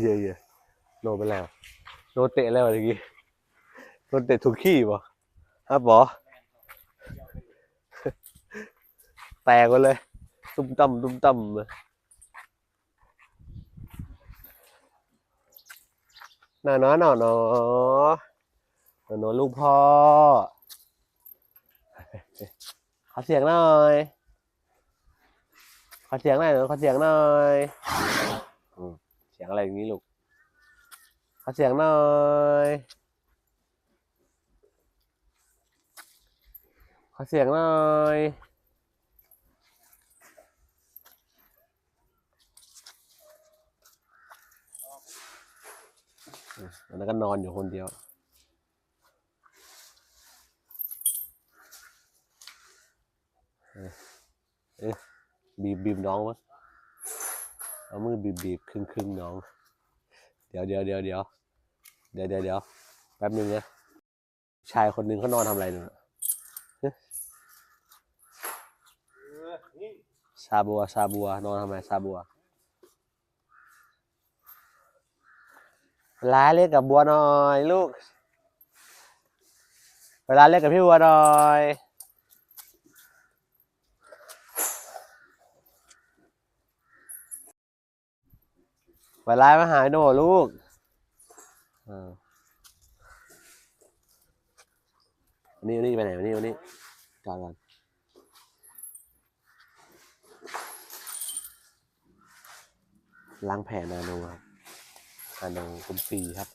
เยอะเยอะโนไปแล้ว โนเตะแล้วเมื่อกี้โนเตะถูกขี้ป่ะครับบอแตกไปเลย ตุ้มตั้มตุ้มตั้มเลยหน่อน้อหนอน้อหนอน้อลูกพ่อขอเสียงหน่อย ขอเสียงหน่อยหนูขอเสียงหน่อย สียงอะไรอย่างนี้ลูกขอเสียงหน่อยขอเสียงหน่อยอืมแล้วก็นอนอยู่คนเดียวบีบบีบน้องมั้ เอามือบีบบีบครึ่งครึ่งน้อง เดี๋ยวเดี๋ยวเดี๋ยวเดี๋ยวเดี๋ยวเดี๋ยวเดี๋ยวแป๊บนึงนะชายคนหนึ่งเขานอนทำอะไรอยู่นะซาบัวซาบัวนอนทำไรซาบัวเวลาเล่นกับบัวหน่อยลูก เวลาเล่นกับพี่บัวหน่อย ไปไล่มาหาโหนลูกอันนี้วันนี้ไปไหนวันนี้วันนี้จอดก่อนล้างแผลนาโนครับนาโนกุมปีครับ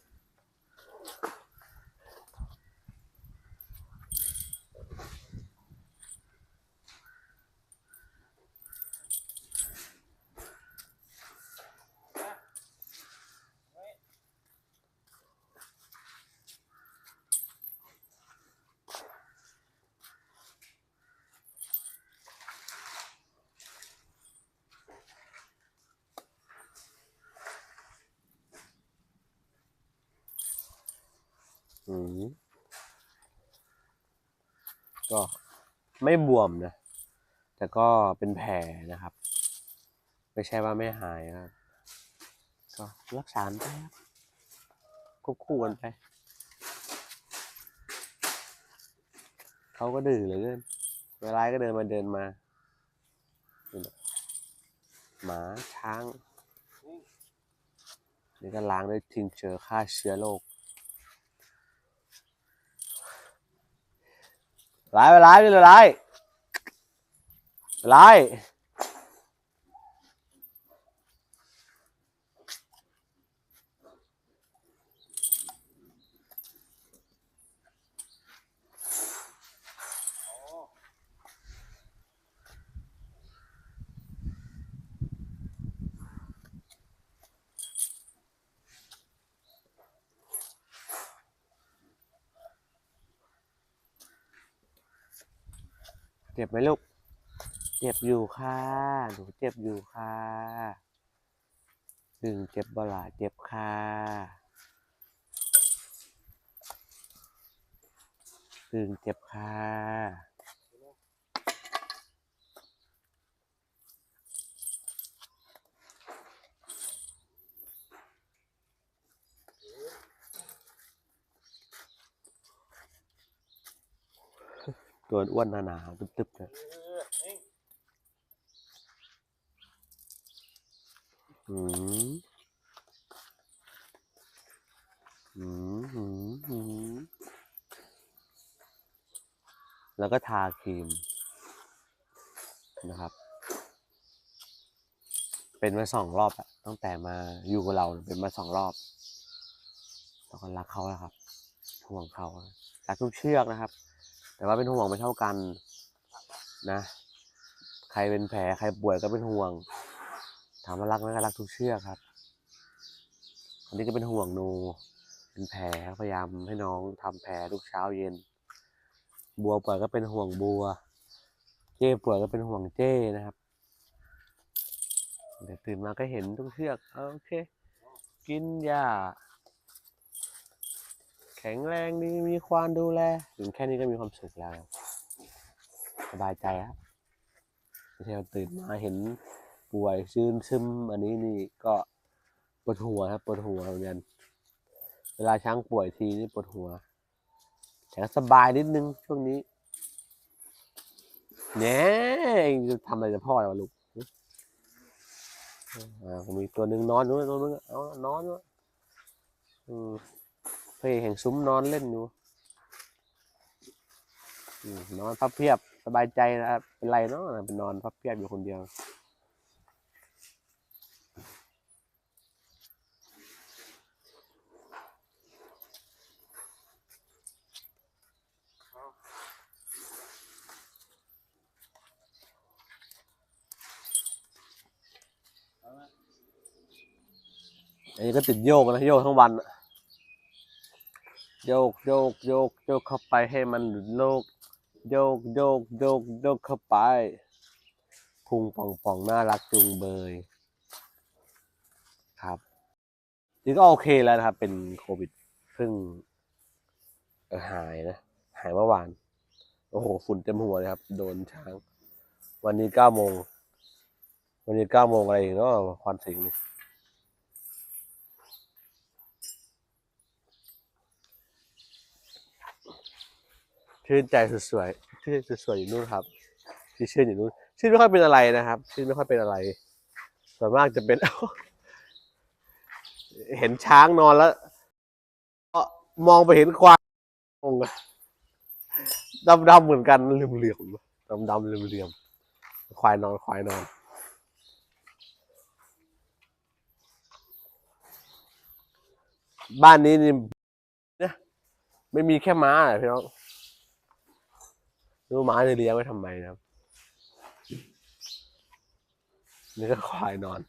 อืมก็ไม่บวมนะ แต่ก็เป็นแผลนะครับ ไม่ใช่ว่าไม่หายนะครับ ก็รักษาไปครับควบคู่กันไป เขาก็ดื้อเหลยเกิน เวลาก็เดินมาเดินมาหละหมาช้าง นี่ก็ล้างด้วยทิงเจอฆ่าเชื้อโรค ไล่ไปไล่ไปเลยไล่ไล่ เจ็บไหมลูก เจ็บอยู่ค่ะ หนูเจ็บอยู่ค่ะดึงเจ็บบลาเจ็บค่ะดึงเจ็บค่ะ ตัวอ้วนหนาๆตึบๆเนี่ยอืมอืมอืมอืมแล้วก็ทาครีมนะครับ เป็นมาสองรอบอะตั้งแต่มาอยู่กับเราเป็นมาสองรอบแล้วก็รักเขาแล้วครับห่วงเขารักทุกเชือกนะครับ แต่ว่าเป็นห่วงไม่เท่ากันนะ ใครเป็นแผลใครป่วยก็เป็นห่วง ถามว่ารักไหมก็รักทุกเชือกครับอันนี้ก็เป็นห่วงโนเป็นแผลพยายามให้น้องทำแผลทุกเช้าเย็น บัวป่วยก็เป็นห่วงบัว เจ้ป่วยก็เป็นห่วงเจ้นะครับเดี๋ยวตื่นมาก็เห็นทุกเชือกโอเค กินยา ข็งแรงดีมีความดูแลถึงแค่นี้ก็มีความสุขแล้ว สบายใจครับไม่ใช่ว่าตื่นมาเห็นป่วยซึมซึมอันนี้นี่ก็ปวดหัวครับปวดหัวเหมือนกันเวลาช้างป่วยทีนี่ปวดหัวแต่สบายนิดนึงช่วงนี้เนี่ยเองจะทำอะไรกับพ่อเราลูกอ่ามมีตัวหนึ่งนอนอยู่ตัวนึงเอานอนอยู่อืม เพ่แห่งซุ้มนอนเล่นอยู่นอนพับเพียบสบายใจนะครับเป็นไรเนาะเป็นนอนพับเพียบอยู่คนเดียวอันนี้ก็ติดโยกนะโยกทั้งวันอะ โยกโยกโยกโยกเข้าไปให้มันหลุดโลก โยกโยกโยกโยกเข้าไป พุงป่องป่องน่ารักจุงเบย ครับนี่ก็โอเคแล้วนะครับ เป็นโควิดเพิ่งหายนะ หายเมื่อวาน โอ้โห ฝุ่นเต็มหัวเลยครับ โดนช้าง วันนี้เก้าโมง วันนี้เก้าโมงอะไรอีกเนาะควันสิงนี่ ชื่นใจสุดสวยชื่นสุดสวยอยู่นู่นครับที่ชื่นอยู่นู่นชื่นไม่ค่อยเป็นอะไรนะครับ ชื่นไม่ค่อยเป็นอะไรส่วนมากจะเป็น เห็นช้างนอนแล้วมองไปเห็นควายงงดำดำๆเหมือนกันเหลื่อมเหลี่ยมดำดำๆเหลื่อมเหลี่ยมๆควายนอนควายนอนบ้านนี้นี่เนี่ยไม่มีแค่ม้าอะพี่น้อง รู้ม้าจะเลี้ยงไว้ทำไมนะครับ นี่ก็ควายนอน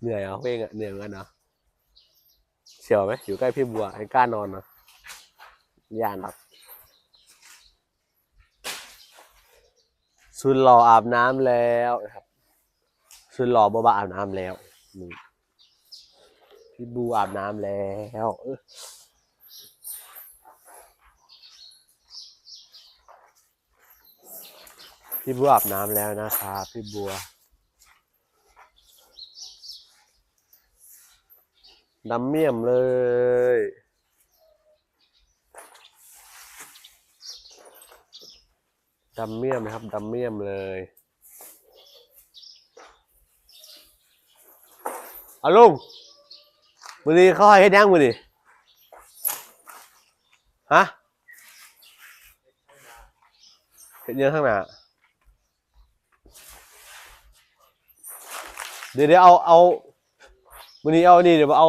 เหนื่อยเหรอเพ่งอะเหนื่อยกันเนาะเฉียวไหมอยู่ใกล้พี่บัวให้กล้านอนเนาะย่านครับสุดหล่ออาบน้ำแล้วนะครับสุดหล่อบบาอาบน้ำแล้วนี่พี่บูอาบน้ำแล้วเออ พี่บัวอาบน้ำแล้วนะครับพี่บัวดำเมี่ยมเลย ดำเมี่ยมนะครับ ดำเมี่ยมเลยเอาลุงมือนี้เขาให้เฮ็ดยังมือนี้ฮะเฮ็ดยังข้างหน้า เดี๋ยวเดี๋ยวเอาเอาวันนี้เอานี่เดี๋ยวเอา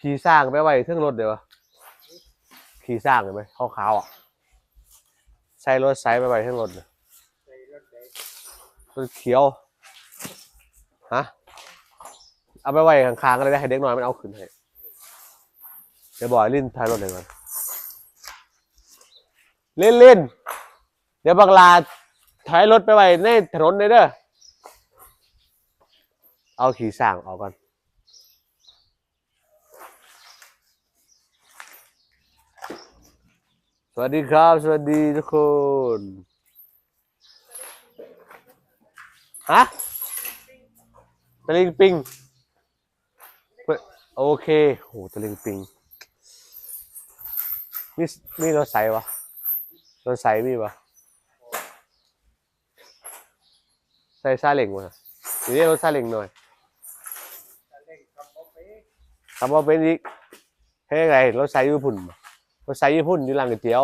ขี่สร้างไปไว้เครื่องรถเดี๋ยวขี่สร้างเลยไหมขาวๆอะใส่รถไซส์ไปไว้เครื่องรถน่ะรถเขียวฮะเอาไปไว้ข้างๆก็ได้ให้เด็กน้อยมันเอาขึ้นให้เดี๋ยวบอกลิ้นท้ายรถเลยก่อนเล่นเล่นเดี๋ยวบักลาถอยรถไปไว้ในถนนเลยเด้อ เอาขี่สั่งออกก่อน สวัสดีครับ สวัสดีทุกคน ฮะตะลิงปิง โอเค โหตะลิงปิงมีมีรถใส่วะรถใส่มีปะใส่ซาเล้งวะอยู่นี่รถซาเล้งหน่อย ทำว่าเป็นอีกเฮ้ยไงรถไซญี่ปุ่นรถไซญี่ปุ่นอยู่ร้านก๋วยเตี๋ยว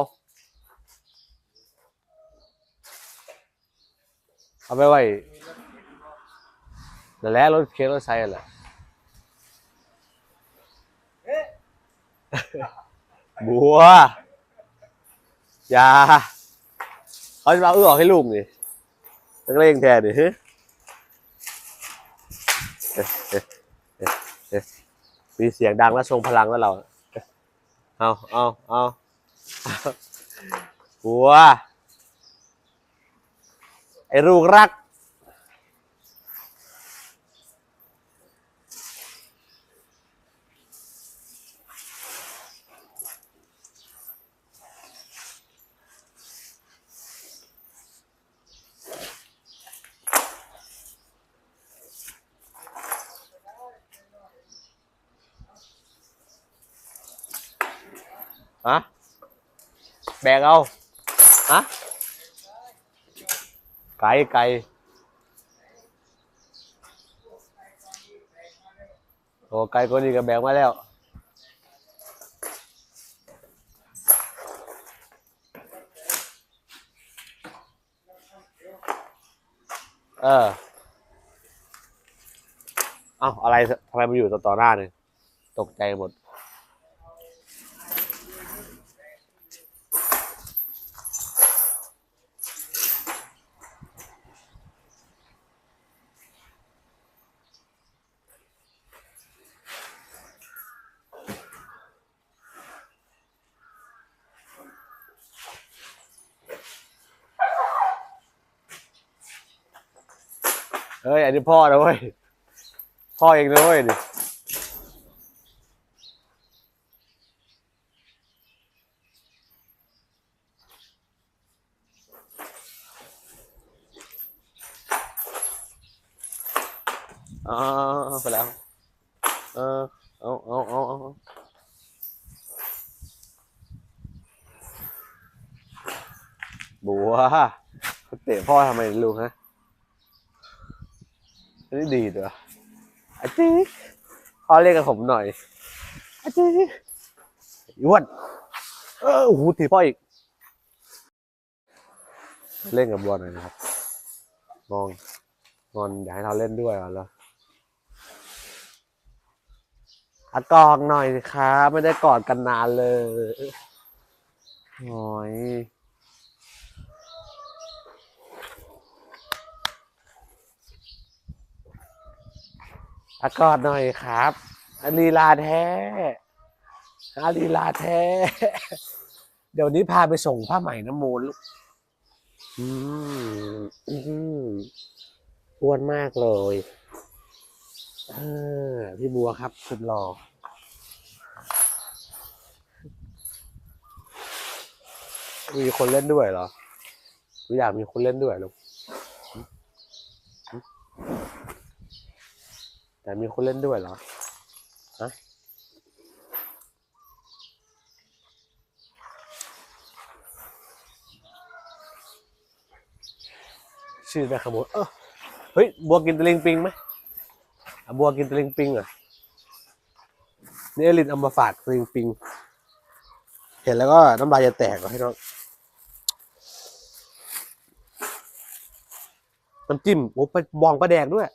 เอาไปไว้นั่นแหละรถเคสรถไซนั่นแหละบัวอย่าเขาจะมาเอื้อออกให้ลูกนี่นักเลงแทนดิเฮ้ยเอ๊ะเอ๊ะเอ๊ะเอ๊ะ มีเสียงดังและทรงพลังแล้วเรา เอาเอาเอาหัว ไอ้ลูกรัก ฮะแบกเอาฮะไกลไกลโอ้ไกลกว่านี้ก็แบกมาแล้วเออเอ้าอะไรทำไมมาอยู่ต่อหน้าเนี่ยตกใจหมด นนี้พ่อนะเว้ย พ่อเองนะเว้ยนี่อ๋อไปแล้วเออเอาเอาเอาเอาบัวเตะพ่อทำไมลูกฮะ นี่ดีตัวอาจีพ่อเรียกกับผมหน่อยอาจีอ้วนเออโอ้โหถีบพ่ออีก เล่นกับบัวหน่อยนะครับมองงอนอยากให้เราเล่นด้วยเหรออากองหน่อยสิครับไม่ได้กอดกันนานเลยโอ้ย อากอดหน่อยครับอันลีลาแท้อาลีลาแท้ เดี๋ยวนี้พาไปส่งผ้าใหม่น้ำมูลลูกอืมอืมอ้วนมากเลยเออพี่บัวครับสุดหล่อมีคนเล่นด้วยเหรอหรืออยากมีคนเล่นด้วยลูก แต่มีคนเล่นด้วยเหรอ ฮะ ชื่อแม่ขโมยเออเฮ้ย บัวกินตะลิงปิงไหมบัวกินตะลิงปิงอะนี่เอลินเอามาฝากตะลิงปิง เห็นแล้วก็น้ำลายจะแตกเหรอให้น้องน้ำจิ้มโอ้ไปบองปลาแดงด้วย อื้อหือ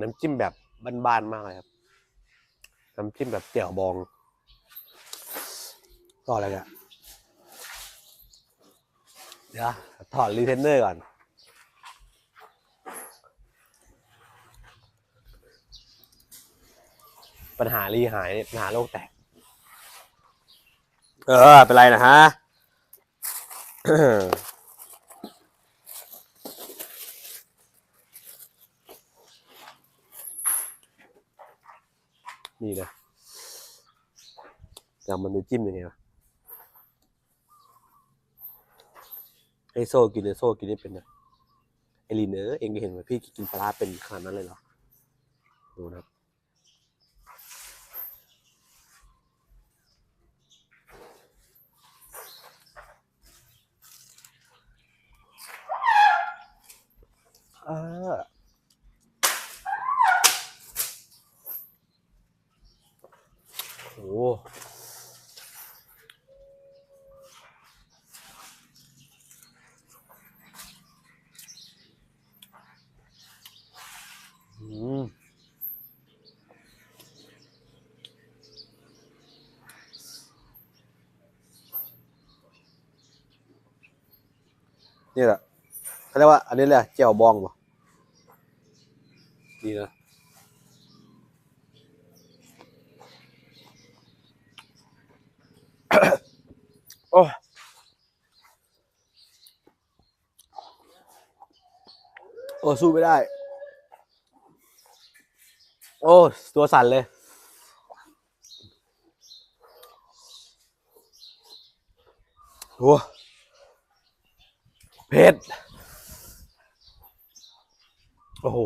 น้ำจิ้มแบบบ้านๆมากเลยครับ น้ำจิ้มแบบเตี่ยวบองต่ออะไรกันเดี๋ยวถอดรีเทนเนอร์ก่อน ปัญหารีหายปัญหาโลกแตก เออ เป็นไรนะฮะ นี่นะแต่มันจะจิ้มยังไงวะไอโซกินไอโซกินได้เป็นนะไอลีนเออเองก็เห็นว่าพี่กินปลาเป็นขนาดนั้นเลยเหรอดูนะครับ เออ โอ้โหอืม นี่แหละเขาเรียกว่าอันนี้แหละเจียวบองป่ะดีนะโอ้โอ้สู้ไม่ได้ โอ้ ตัวสั่นเลยโอ้เผ็ด โอ้โห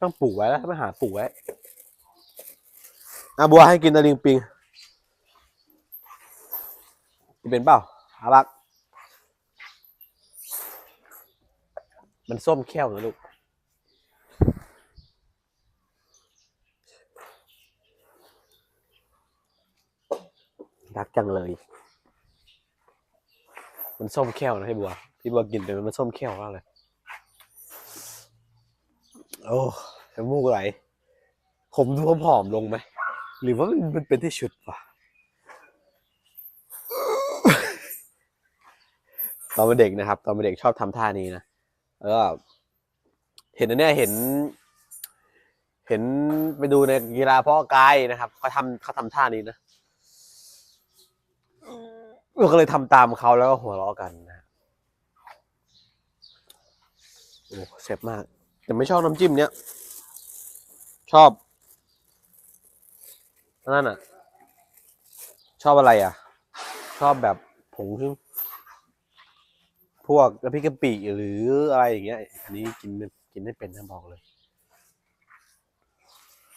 ต้องปลูกไว้แล้วไม่หาปลูกไว้อาบัวให้กินตะลิงปิงกินเป็นเปล่าอาบัก มันส้มแค่วนะลูก จังเลย มันส้มแค่วนะพี่บัว พี่บัวกินไปมันส้มแค่วมากเลย โอ้น้ำมูกไหลผมดูผอมลงไหม หรือว่ามันมันเป็นที่ชุดวะตอนเป็นเด็กนะครับ ตอนเป็นเด็กชอบทำท่านี้นะแล้วก็เห็นอันเนี้ยเห็น เห็นไปดูในกีฬาพาะกายนะครับเขาทำเขาทำท่านี้นะ เราก็เลยทำตามเขาแล้วก็หัวเราะกันนะโอ้เซ็บมาก แต่ไม่ชอบน้ำจิ้มเนี้ย ชอบ นั่นอะ ชอบอะไรอะ ชอบแบบผงที่พวกน้ำพริกกะปิหรืออะไรอย่างเงี้ย อันนี้กินกินไม่เป็นนะบอกเลย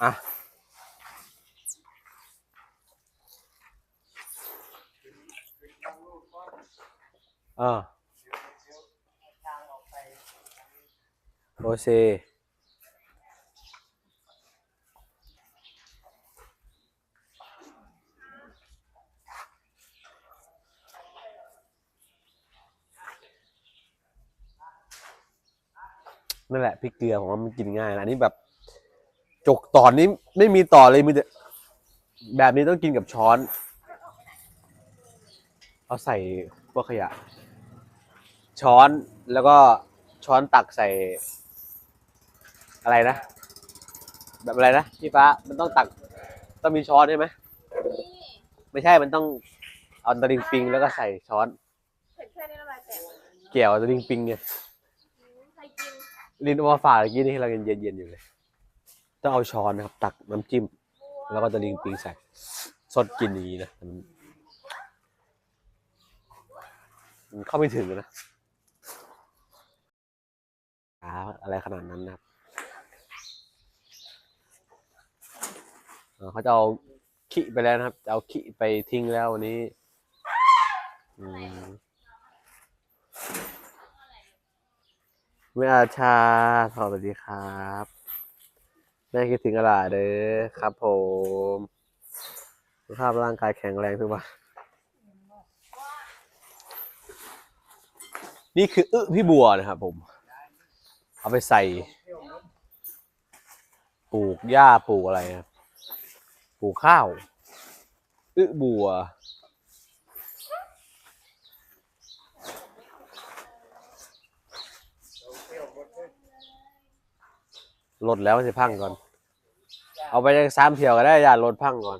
อะ เออโอเซนั่นแหละพริกเกลือผมว่ามันกินง่ายนะอันนี้แบบ จกต่อนนี้ไม่มีต่อเลยมีแต่แบบนี้ต้องกินกับช้อน เอาใส่พวกขยะ ช้อนแล้วก็ช้อนตักใส่ อะไรนะ แบบอะไรนะพี่ฟ้ามันต้องตักต้องมีช้อนใช่ไหมไม่ใช่มันต้องเอาตะลิงปิงแล้วก็ใส่ช้อนเผ็ดแค่นี้น้ำลายแตกเกี่ยวตะลิงปิงเนี่ยใครกินลินเอามาฝากเมื่อกี้นี่เรายังเย็นๆอยู่เลยต้องเอาช้อนนะครับ ตักน้ำจิ้ม แล้วก็ตะลิงปิงใส่สดกินอย่างนี้นะมันมันเข้าไม่ถึงนะอาอะไรขนาดนั้นนะครับเขาจะเอาขี้ไปแล้วนะครับ จะเอาขี้ไปทิ้งแล้ววันนี้เมื่ออาชาสวัสดีครับแม่คิดถึงอะไรเด้อครับ ผมสุขภาพร่างกายแข็งแรงทุกวันนี่คืออึพี่บัวนะครับผม เอาไปใส่ปลูกหญ้าปลูกอะไรนะปลูกข้าวอึบัวลดแล้วมันจะพังก่อน เอาไปยังสามเที่ยวก็ได้อย่าลดพังก่อน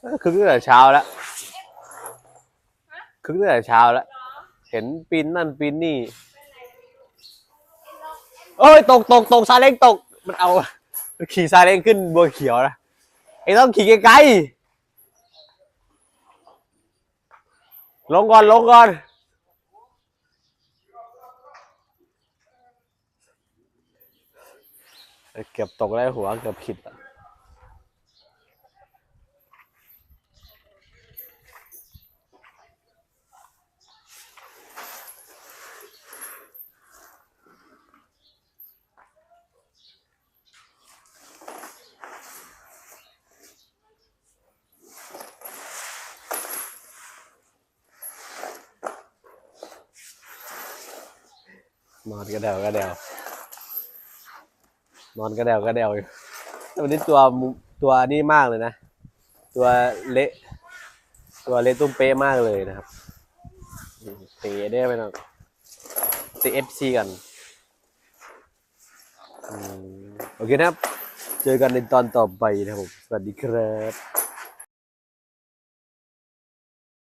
คึกตั้งแต่เช้าแล้วคึกตั้งแต่เช้าแล้ว เห็นปีนนั่นปีนนี่เอ้ยตกตกตกซาเล้งตก มันเอา ขี่ซาเล้งขึ้นบัวเขียวนะไอ้ต้องขี่ไกลๆลงก่อนลงก่อนเกือบตกได้หัวเกือบผิดอะ นอนกระเดวกระเดวนอนกระเดวกระเดวอยู่วันนี้ตัวตัวนี่มากเลยนะ ตัวเละตัวเละตุ้มเป๊ะมากเลยนะครับเตะได้ไหมน้องเตะเอฟซีกันโอเคนะครับ เจอกันในตอนต่อไปนะครับผมสวัสดีครับ